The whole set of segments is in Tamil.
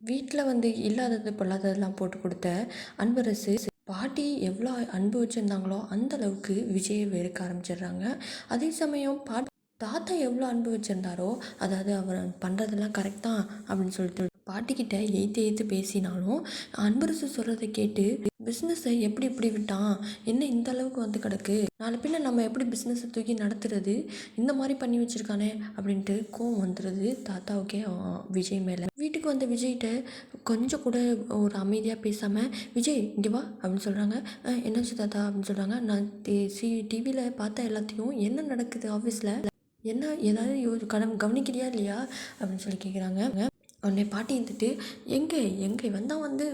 வீட்டில் வந்து இல்லாதது பொல்லாததெல்லாம் போட்டு கொடுத்த அன்பரசு பாட்டி எவ்வளோ அன்பு வச்சுருந்தாங்களோ அந்த அளவுக்கு விஜயை வெறுக்க ஆரம்பிச்சிடுறாங்க. அதே சமயம் பாட்டி தாத்தா எவ்வளோ அன்பு வச்சுருந்தாரோ அதாவது அவர் பண்ணுறதெல்லாம் கரெக்ட் தான் அப்படின்னு சொல்லிட்டு பாட்டிக்கிட்ட எய்த்து எய்த்து பேசினாலும் அன்பரசு சொல்கிறத கேட்டு பிஸ்னஸை எப்படி இப்படி விட்டான்? என்ன இந்த அளவுக்கு வந்து கிடக்கு? நாலு பின்ன நம்ம எப்படி பிஸ்னஸை தூக்கி நடத்துறது? இந்த மாதிரி பண்ணி வச்சுருக்கானே அப்படின்ட்டு கோவம் வந்துடுது தாத்தாவுக்கே விஜய் மேலே. வீட்டுக்கு வந்த விஜய்கிட்ட கொஞ்சம் கூட ஒரு அமைதியாக பேசாமல் விஜய் இங்கே வா அப்படின்னு சொல்கிறாங்க என்னாச்சு தாத்தா? அப்படின்னு சொல்கிறாங்க நான் சி டிவியில் பார்த்த எல்லாத்தையும் என்ன நடக்குது ஆஃபீஸில் என்ன ஏதாவது யோ கடன் கவனிக்கிறியா இல்லையா? அப்படின்னு சொல்லி கேட்குறாங்க உடனே பாட்டி இருந்துட்டு எங்கே எங்கே வந்தால் வந்து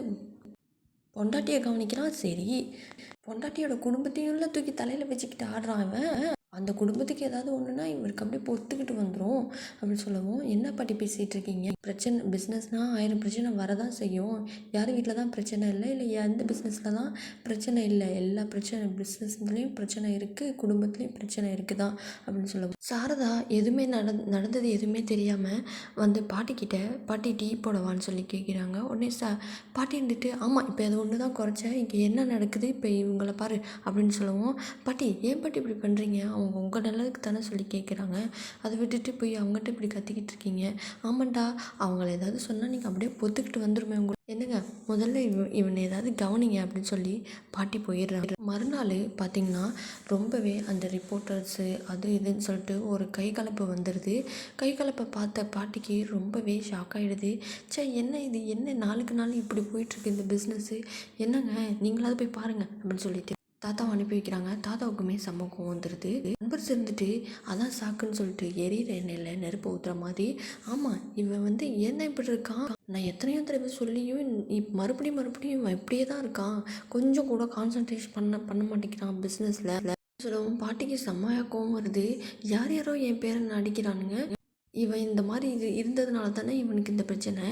பொண்டாட்டியை கவனிக்கிறான் சரி. பொண்டாட்டியோட குடும்பத்தையும் தூக்கி தலையில் வச்சுக்கிட்டு ஆடுறான் அவன். அந்த குடும்பத்துக்கு ஏதாவது ஒன்றுனா இவருக்கு அப்படியே பொத்துக்கிட்டு வந்துடும் அப்படின்னு சொல்லவும் என்ன பாட்டி பேசிகிட்டு இருக்கீங்க? பிரச்சனை பிஸ்னஸ்னால் ஆயிரம் பிரச்சனை வரதான் செய்யும். யார் வீட்டில் தான் பிரச்சனை இல்லை? இல்லை எந்த பிஸ்னஸில் தான் பிரச்சனை இல்லை? எல்லா பிரச்சனை பிஸ்னஸ்லேயும் பிரச்சனை இருக்குது குடும்பத்துலேயும் பிரச்சனை இருக்குது தான் அப்படின்னு சொல்லவும். சாரதா எதுவுமே நட நடந்தது எதுவுமே தெரியாமல் வந்து பாட்டிக்கிட்ட பாட்டி டீ போடவான்னு சொல்லி கேட்குறாங்க உடனே சா பாட்டி இருந்துட்டு ஆமாம் இப்போ அது ஒன்று தான் குறைச்சேன் இங்கே என்ன நடக்குது? இப்போ இவங்களை பாரு. அப்படின்னு சொல்லவும் பாட்டி ஏன் பாட்டி இப்படி பண்ணுறீங்க அவங்க உங்கள் நல்லதுக்கு தானே சொல்லி கேட்குறாங்க அதை விட்டுட்டு போய் அவங்ககிட்ட இப்படி கத்திக்கிட்டு இருக்கீங்க. ஆமாண்டா அவங்கள ஏதாவது சொன்னால் நீங்கள் அப்படியே பொத்துக்கிட்டு வந்துருமே உங்களுக்கு என்னங்க முதல்ல இவ இவனை ஏதாவது கவனிங்க அப்படின்னு சொல்லி பாட்டி போயிடுறாங்க. மறுநாள் பார்த்தீங்கன்னா ரொம்பவே அந்த ரிப்போர்ட்டர்ஸு அது இதுன்னு சொல்லிட்டு ஒரு கை கலப்பு வந்துடுது கை கலப்பை பார்த்த பாட்டிக்கு ரொம்பவே ஷாக் ஆகிடுது ச்சே என்ன இது? என்ன நாளுக்கு நாள் இப்படி போயிட்டுருக்கு இந்த பிஸ்னஸ்ஸு என்னங்க நீங்களாவது போய் பாருங்கள் அப்படின்னு சொல்லிட்டு தாத்தாவை அனுப்பி வைக்கிறாங்க தாத்தாவுக்குமே செம்ம கோவம் வந்துடுது நண்பர் இருந்துட்டு அதான் சாக்குன்னு சொல்லிட்டு எரியிற எண்ணெயில் நெருப்பு ஊற்றுற மாதிரி. ஆமாம் இவன் வந்து என்ன இப்படி இருக்கான்? நான் எத்தனையோ தடவை சொல்லியும் இப் மறுபடியும் மறுபடியும் இவன் இப்படியே தான் இருக்கான். கொஞ்சம் கூட கான்சன்ட்ரேஷன் பண்ண பண்ண மாட்டேங்கிறான் பிஸ்னஸில் சொல்லவும் பாட்டிக்கு செம்மையாக கோவம் வருது. யார் யாரோ என் பேரை அடிக்கிறானுங்க இவன் இந்த மாதிரி இது இருந்ததுனால தானே இவனுக்கு இந்த பிரச்சனை.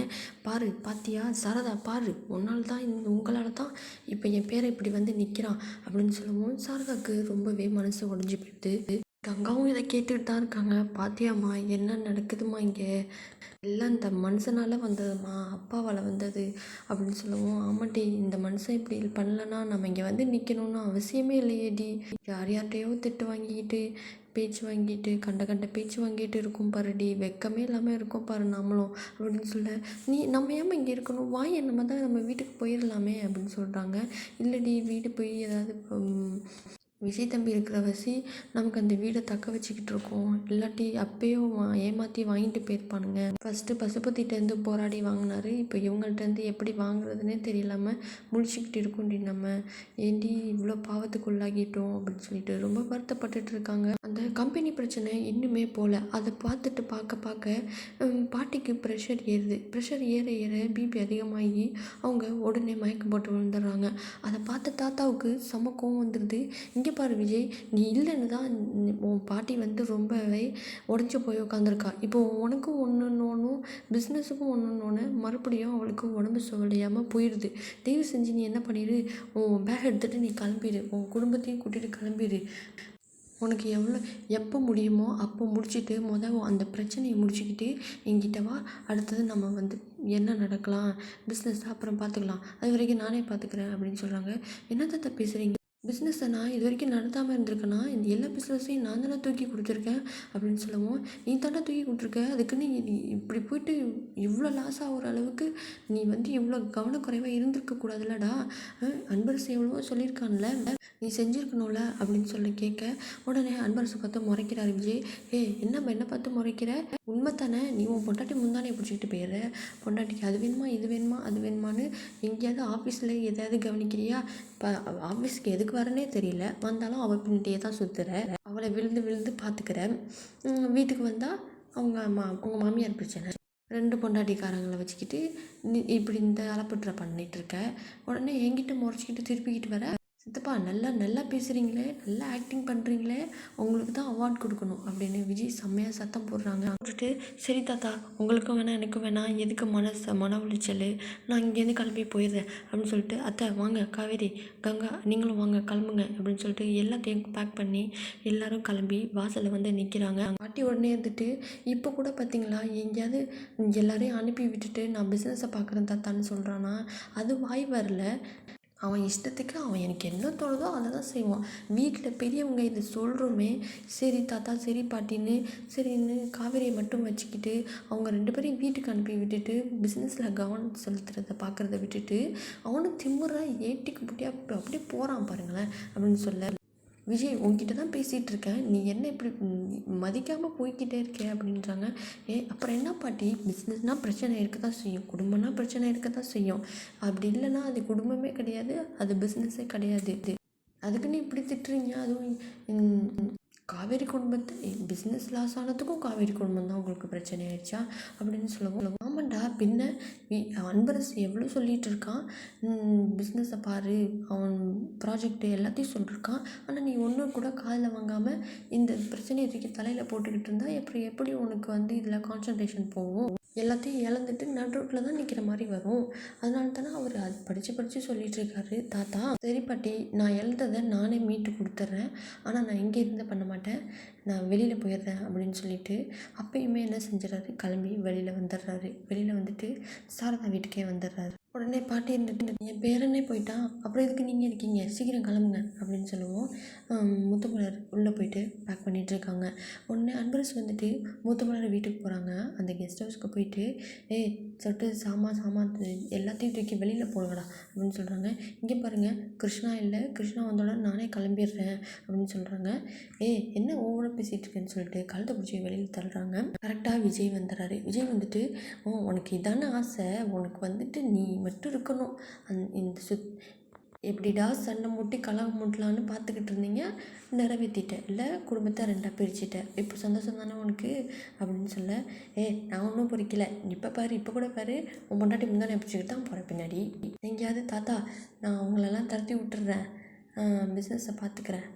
பாரு பாத்தியா? சாரதா பாரு. உன்னால் தான் இந்த உங்களால் தான் இப்போ என் பேரை இப்படி வந்து நிற்கிறான் அப்படின்னு சொல்லவும் சாரதாக்கு ரொம்பவே மனசு உடஞ்சி போயிடுது. கங்காவும் இதை கேட்டுட்டு தான் இருக்காங்க. பாத்தியாம்மா என்ன நடக்குதுமா இங்கே? எல்லாம் இந்த மனுஷனால் வந்ததுமா அப்பாவால் வந்தது அப்படின்னு சொல்லவும். ஆமாட்டி இந்த மனுஷன் இப்படி பண்ணலன்னா நம்ம இங்கே வந்து நிற்கணும்னு அவசியமே இல்லையேடி யார் யார்கிட்டையோ திட்டு வாங்கிக்கிட்டு பேச்சு வாங்கிட்டு கண்ட கண்ட பேச்சு வாங்கிட்டு இருக்கும் பாருடி வெக்கமே இல்லாமல் இருக்கும் பாரு நாமளும் அப்படின்னு சொல்ல நீ நம்ம ஏமா இங்கே இருக்கணும்? வாய் நம்ம தான் நம்ம வீட்டுக்கு போயிடலாமே அப்படின்னு சொல்கிறாங்க இல்லைடி வீடு போய் ஏதாவது விஜய் தம்பி இருக்கிற வசி நமக்கு அந்த வீடை தக்க வச்சுக்கிட்டு இருக்கோம். இல்லாட்டி அப்பயும் வா- ஏமாற்றி வாங்கிட்டு போயிருப்பானுங்க. ஃபஸ்ட்டு பசுபதிட்டேருந்து போராடி வாங்கினாரு. இப்போ இவங்கள்ட்டேருந்து எப்படி வாங்குறதுனே தெரியலாமல் முடிச்சுக்கிட்டு இருக்கோண்டி நம்ம. ஏண்டி இவ்வளோ பாவத்துக்குள்ளாகிட்டோம் அப்படின்னு சொல்லிட்டு ரொம்ப வருத்தப்பட்டுட்டு இருக்காங்க. அந்த கம்பெனி பிரச்சனை இன்னுமே போகல அதை பார்த்துட்டு பார்க்க பார்க்க பாட்டிக்கு ப்ரெஷர் ஏறுது. ப்ரெஷர் ஏற ஏற பிபி அதிகமாகி அவங்க உடனே மயக்கம் போட்டு விழுந்துடுறாங்க. அதை பார்த்த தாத்தாவுக்கு சம கோவம் வந்துடுது இங்கே பாரு விஜய் நீ இல்லைன்னு தான் உன் பாட்டி வந்து ரொம்பவே உடஞ்சி போய் உட்காந்துருக்கா இப்போ உனக்கும் ஒன்றுன்னு பிஸ்னஸுக்கும் ஒன்றுன்னு மறுபடியும் அவளுக்கு உடம்பு சரியில்லாமல் போயிடுது தயவு செஞ்சு நீ என்ன பண்ணிடு உன் பேக் எடுத்துகிட்டு நீ கிளம்பிடு உன் குடும்பத்தையும் கூட்டிகிட்டு கிளம்பிடு உனக்கு எவ்வளோ எப்போ முடியுமோ அப்போ முடிச்சுட்டு முதல் அந்த பிரச்சனையை முடிச்சுக்கிட்டு என்கிட்ட வா. அடுத்தது நம்ம வந்து என்ன நடக்கலாம்? பிஸ்னஸ் அப்புறம் பார்த்துக்கலாம் அது வரைக்கும் நானே பார்த்துக்கிறேன் அப்படின்னு சொல்கிறாங்க என்ன தாத்தா பேசுகிறீங்க பிஸ்னஸை நான் இது வரைக்கும் நடத்தாமல் இருந்திருக்கேன்னா இந்த எல்லா பிஸ்னஸையும் நான் தானே தூக்கி கொடுத்துருக்கேன் அப்படின்னு சொல்லவும். நீ தானே தூக்கி கொடுத்துருக்க? அதுக்குன்னு நீ இப்படி போயிட்டு இவ்வளோ லாஸ் ஆகிற அளவுக்கு நீ வந்து இவ்வளோ கவனக்குறைவாக இருந்திருக்க கூடாதுலடா அன்பரசு எவ்வளவோ சொல்லியிருக்கான்ல. நீ செஞ்சுருக்கணும்ல அப்படின்னு சொல்லி கேட்க உடனே அன்பரசு பார்த்து முறைக்கிறாரு விஜய். ஏ என்னம்மா என்ன பார்த்து முறைக்கிற? உண்மை தானே நீ உன் பொண்டாட்டி முந்தானே பிடிச்சிக்கிட்டு போயிடுற பொண்டாட்டிக்கு அது வேணுமா இது வேணுமா அது வேணுமான்னு எங்கேயாவது ஆஃபீஸில் எதாவது கவனிக்கிறியா? இப்போ ஆஃபீஸ்க்கு எதுக்கு வரனே தெரியல. வந்தாலும் அவள் பின்னிட்டே தான் சுற்றுற அவளை விழுந்து விழுந்து பார்த்துக்கிறேன் வீட்டுக்கு வந்தால் அவங்க மா உங்கள் மாமியார் பிரச்சனை. ரெண்டு பொண்டாட்டிக்காரங்களை வச்சுக்கிட்டு இப்படி இந்த அலப்பற்ற பண்ணிகிட்ருக்க உடனே என்கிட்ட முறைச்சிக்கிட்டு திருப்பிக்கிட்டு வர. சித்தப்பா நல்லா நல்லா பேசுகிறீங்களே நல்லா ஆக்டிங் பண்ணுறீங்களே உங்களுக்கு தான் அவார்ட் கொடுக்கணும் அப்படின்னு விஜய் செம்மையாக சத்தம் போடுறாங்க. போட்டுட்டு சரி தாத்தா உங்களுக்கும் வேணாம் எனக்கும் வேணாம் எதுக்கு மனசு மன உளைச்சல்? நான் இங்கேருந்து கிளம்பி போயிடுறேன் அப்படின்னு சொல்லிட்டு அத்தை வாங்க காவேரி கங்கா நீங்களும் வாங்க கிளம்புங்க அப்படின்னு சொல்லிட்டு எல்லாத்தையும் பேக் பண்ணி எல்லோரும் கிளம்பி வாசலில் வந்து நிற்கிறாங்க பாட்டி உடனே இருந்துட்டு இப்போ கூட பார்த்தீங்களா எங்கேயாவது எல்லாரையும் அனுப்பி விட்டுட்டு நான் பிஸ்னஸை பார்க்குறேன் தாத்தான்னு சொல்கிறானா அது வாய் வரல. அவன் இஷ்டத்துக்கு அவன் எனக்கு என்ன தோணுதோ அதை தான் செய்வான். வீட்டில் பெரியவங்க இதை சொல்கிறோமே சரி தாத்தா சரி பாட்டின்னு சரின்னு காவேரியை மட்டும் வச்சுக்கிட்டு அவங்க ரெண்டு பேரையும் வீட்டுக்கு அனுப்பி விட்டுட்டு பிஸ்னஸில் கவனம் செலுத்துறதை பார்க்குறத விட்டுட்டு அவனும் திமுறா ஏட்டிக்கு புட்டியாக அப்படியே போகிறான் பாருங்களேன் அப்படின்னு சொல்ல விஜய் உன்கிட்ட தான் பேசிகிட்டு இருக்கேன். நீ என்ன இப்படி மதிக்காமல் போய்க்கிட்டே இருக்கே அப்படின்றாங்க. ஏ அப்புறம் என்ன பாட்டி? பிஸ்னஸ்னால் பிரச்சனை இருக்க தான் செய்யும். குடும்பம்னா பிரச்சனை இருக்க தான் செய்யும். அப்படி இல்லைன்னா அது குடும்பமே கிடையாது அது பிஸ்னஸே கிடையாது. அதுக்குன்னு இப்படி திட்டுறீங்க? அதுவும் காவேரி குடும்பத்தை பிஸ்னஸ் லாஸ் ஆனதுக்கும் காவேரி குடும்பம் தான் உங்களுக்கு பிரச்சனை ஆயிடுச்சா அப்படின்னு சொல்லுவோம் ஆமாண்டா பின்ன அன்பரசு எவ்வளோ சொல்லிட்டு இருக்கான்? பிஸ்னஸை பாரு அவன் ப்ராஜெக்ட் எல்லாத்தையும் சொல்லியிருக்கான் ஆனால் நீ ஒன்றும் கூட காதில் வாங்காமல் இந்த பிரச்சனையை தூக்கி தலையில் போட்டுக்கிட்டு இருந்தால் எப்படி எப்படி உனக்கு வந்து இதில் கான்சன்ட்ரேஷன் போகும்? எல்லாத்தையும் இழந்துட்டு நடுரோட்டில் தான் நிற்கிற மாதிரி வரும். அதனால தானே அவர் அது படித்து படித்து சொல்லிட்டு இருக்காரு. தாத்தா சரி பாட்டி நான் எழுந்ததை நானே மீட்டு கொடுத்துட்றேன் ஆனால் நான் இங்கே இருந்து பண்ண மாட்டேன். நான் வெளியில் போயிடுறேன் அப்படின்னு சொல்லிட்டு அப்பயுமே என்ன செஞ்சிடறாரு? கிளம்பி வெளியில் வந்துடுறாரு. வெளியில் வந்துட்டு சாரதா வீட்டுக்கே வந்துடுறாரு. உடனே பாட்டி இருந்துட்டு என் பேரனே போயிட்டான் அப்புறம் எதுக்கு நீங்கள் இருக்கீங்க? சீக்கிரம் கிளம்புங்க அப்படின்னு சொல்லுவோம். மூத்தமலர் உள்ளே போயிட்டு பேக் பண்ணிகிட்டு இருக்காங்க. உடனே அன்பரசு வந்துட்டு மூத்தமலர் வீட்டுக்கு போகிறாங்க அந்த கெஸ்ட் ஹவுஸ்க்கு போயிட்டு ஏய் சொட்டு சாமான் சாமான் எல்லாத்தையும் தூக்கி வெளியில் போடுங்கடா அப்படின்னு சொல்கிறாங்க இங்கே பாருங்கள் கிருஷ்ணா இல்லை கிருஷ்ணா வந்தோடனே நானே கிளம்பிடுறேன் அப்படின்னு சொல்கிறாங்க ஏய் என்ன ஓவராக பேசிகிட்டு இருக்கேன்னு சொல்லிட்டு கழுத்தை பிடிச்சி வெளியில் தள்ளுறாங்க. கரெக்டாக விஜய் வந்துடுறாரு. விஜய் வந்துட்டு ஓ உனக்கு இதான ஆசை உனக்கு வந்துட்டு நீ மட்டும் இருக்கணும். அந் இந்த சுத் எப்படிடா சண்டை மூட்டி கலகம் மூட்டலான்னு பார்த்துக்கிட்டு இருந்தீங்க? நிறைவேற்றிட்டேன் இல்லை குடும்பத்தை ரெண்டாக பிரிச்சுட்டேன். இப்போ சந்தோஷம் தானே உனக்கு? அப்படின்னு சொல்ல ஏ நான் ஒன்றும் பொறிக்கல. இப்போ பாரு இப்போ கூட பாரு. உன் பொண்டாட்டி முந்தானே பிடிச்சிக்கிட்டு தான் போகிறேன் பின்னாடி. எங்கேயாவது தாத்தா நான் அவங்களெல்லாம் தரத்தி விட்டுறேன். பிஸ்னஸை பார்த்துக்கிறேன்.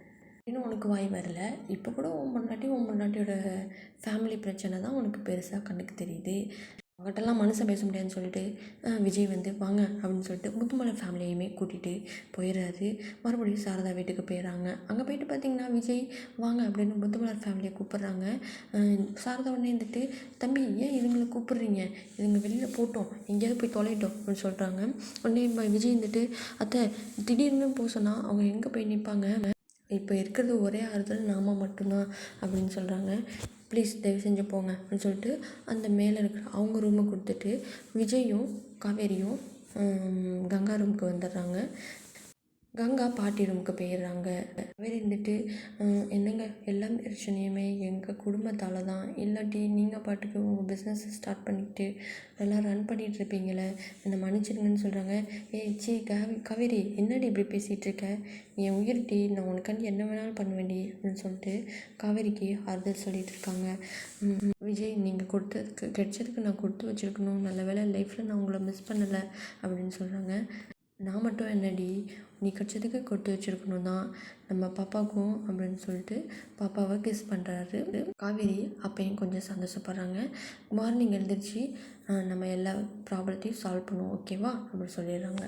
இன்னும் உனக்கு வாய் வரல. இப்போ கூட உன் பொண்டாட்டி உன் பொண்டாட்டியோட ஃபேமிலி பிரச்சனை தான் உனக்கு பெருசாக கண்ணுக்கு தெரியுது. அவங்ககிட்டலாம் மனுஷன் பேச முடியாதுன்னு சொல்லிட்டு விஜய் வந்து வாங்க அப்படின்னு சொல்லிட்டு முத்துமலை ஃபேமிலியுமே கூட்டிகிட்டு போயிடுறாரு. மறுபடியும் சாரதா வீட்டுக்கு போயிடுறாங்க. அங்கே போயிட்டு பார்த்தீங்கன்னா விஜய் வாங்க அப்படின்னு முத்துமலர் ஃபேமிலியை கூப்பிட்றாங்க. சாரதா உடனே இருந்துட்டு தம்பி ஏன் இதுங்களை கூப்பிட்றீங்க? இதுங்க வெளியில் போட்டோம். எங்கேயாவது போய் தொலைட்டோம் அப்படின்னு சொல்கிறாங்க உடனே விஜய் இருந்துட்டு அத்தை திடீர்னு போக சொன்னால் அவங்க எங்கே போய் நிற்பாங்க இப்போ இருக்கிறது ஒரே ஆறுதல் நாம மட்டும்தான் அப்படின்னு சொல்கிறாங்க ப்ளீஸ் தயவு செஞ்சு போங்க அப்படின்னு சொல்லிட்டு அந்த மேலே இருக்கிற அவங்க ரூமை கொடுத்துட்டு விஜயும் காவேரியும் கங்கா ரூமுக்கு வந்துடுறாங்க. கங்கா பாட்டி ரூமுக்கு போயிடுறாங்க காவேரி இருந்துட்டு என்னங்க? எல்லா பிரச்சனையுமே. எங்கள் குடும்பத்தால் தான். இல்லாட்டி நீங்கள் பாட்டுக்கு உங்கள் பிஸ்னஸ் ஸ்டார்ட் பண்ணிக்கிட்டு நல்லா ரன் பண்ணிகிட்டு இருப்பீங்களே என்னை மன்னிச்சிடுங்கன்னு சொல்கிறாங்க ஏய் சி கவி காவேரி என்னடி இப்படி பேசிகிட்டு இருக்க? என் உயிர்டி நான் உனக்காண்டி என்ன வேணாலும் பண்ணுவேன்டி அப்படின்னு சொல்லிட்டு காவேரிக்கு ஆறுதல் சொல்லிட்டு இருக்காங்க. விஜய் நீங்கள் கொடுத்ததுக்கு கிடைச்சதுக்கு நான் கொடுத்து வச்சிருக்கணும். நல்ல வேளை லைஃப்பில் நான் உங்களை மிஸ் பண்ணலை அப்படின்னு சொல்கிறாங்க நான் மட்டும் என்னடி நீ கிடைச்சதுக்கு கொட்டு வச்சிருக்கணும் தான் நம்ம பாப்பாவுக்கும் அப்படின்னு சொல்லிட்டு பாப்பாவை கிஸ் பண்ணுறாரு காவேரி அப்பையும் கொஞ்சம் சந்தோஷப்படுறாங்க. மார்னிங் எழுந்திரிச்சு நம்ம எல்லா ப்ராப்ளத்தையும் சால்வ் பண்ணுவோம் ஓகேவா அப்படின்னு சொல்லிடுறாங்க.